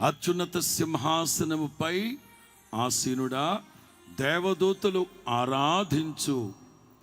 అత్యున్నత సింహాసనముపై ఆసీనుడా దేవదూతలు ఆరాధించు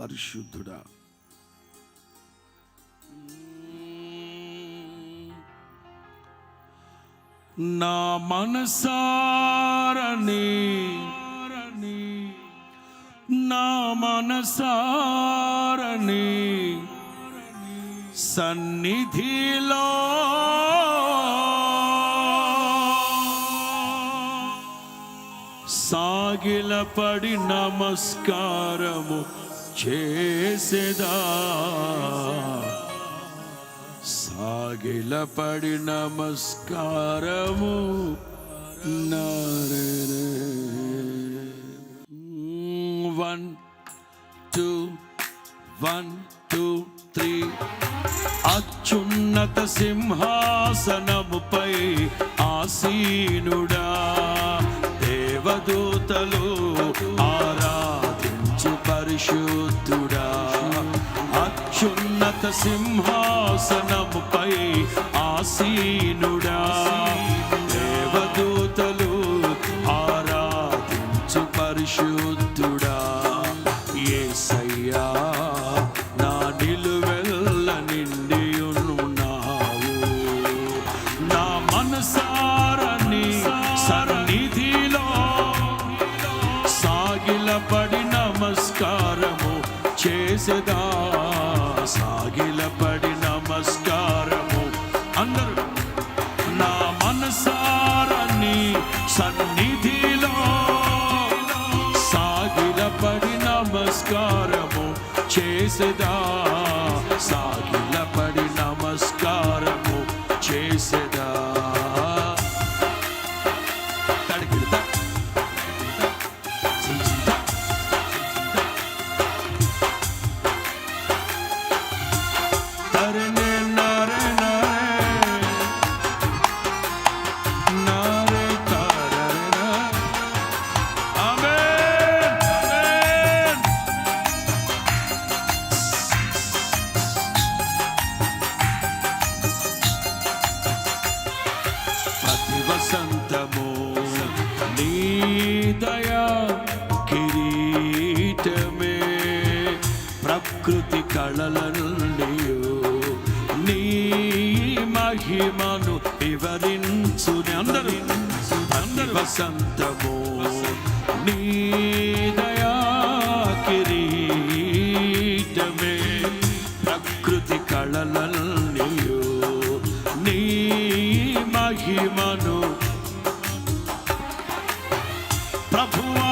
పరిశుద్ధుడా. నా మనసారని నా మనసారని సన్నిధిలో సాగిలపడి నమస్కారము చేసేదా? సాగిలపడి నమస్కారము one two one two three. అత్యున్నత సింహాసనముపై ఆసీనుడా. దేవదూతలు ఆరాధించు పరిశుద్ధుడా. అత్యున్నత సింహాసనముపై ఆసీనుడా. దేవదూతలు చేసేదా ప్రకృతి నుండి నీ మహిమను వివరించు అందరూ అందరు. వసంతము నీ దయా కిరీటమే. ప్రకృతి కళలన్నీయు నీ మహిమను. ప్రభువా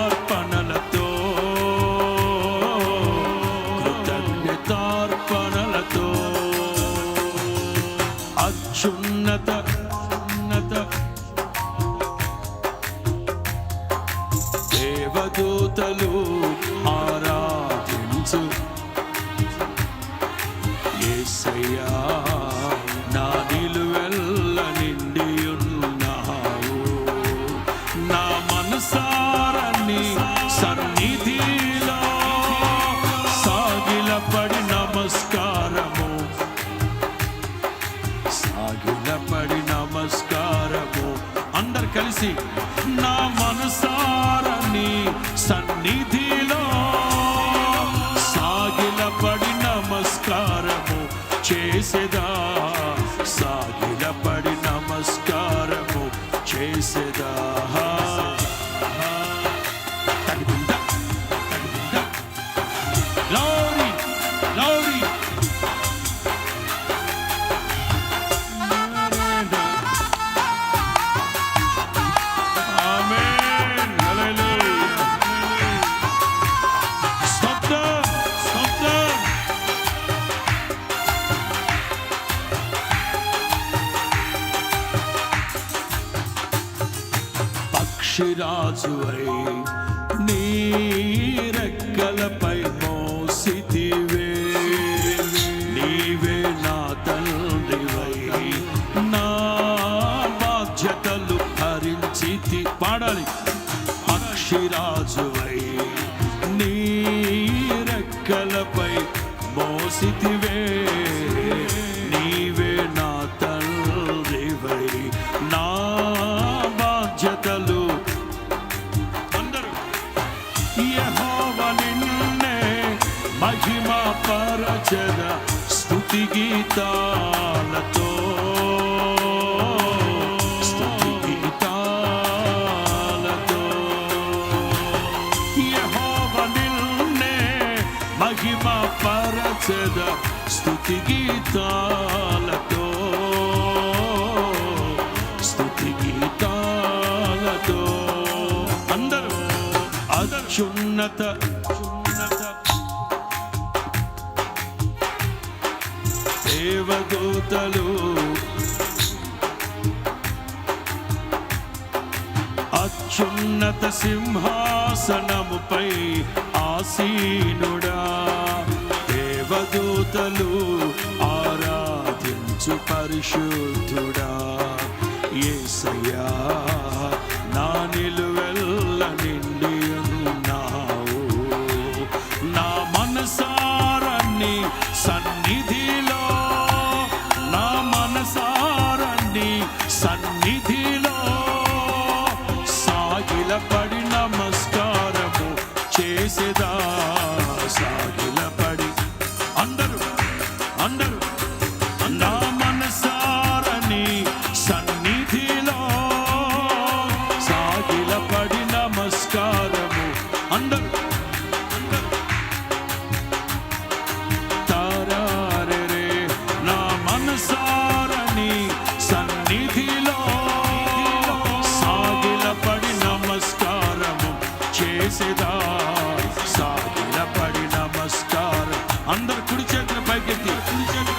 పక్షిరాజువై అయి నీ రెక్కలపై మోసితివే. నీ నీవే నా తండ్రివై. నా బాధ్యతలు హరించితి పాడాలి. పక్షిరాజువై నీ రెక్కలపై మోసితివే. పరచద స్తుతి గీతాలతో. స్తుతి గీతాలతో. యెహోవ నిన్నే మహిమ పరచద స్తుతి గీతాలతో. స్తుతి గీతాలతో. అందరూ అత్యున్నత అత్యున్నత సింహాసనముపై ఆసీనుడా. దేవదూతలు ఆరాధించు పరిశుద్ధుడా. యేసయ్యా నా నిలువెల్లని నమస్కారము అందరూ అందరూ. నా మనసారని సన్నిధిలో సాగిలపడి నమస్కారము చేసేదా? సాగిలపడి నమస్కారం. అందరు కుడి చేతుల పైకెత్తి. కుడి చేతుల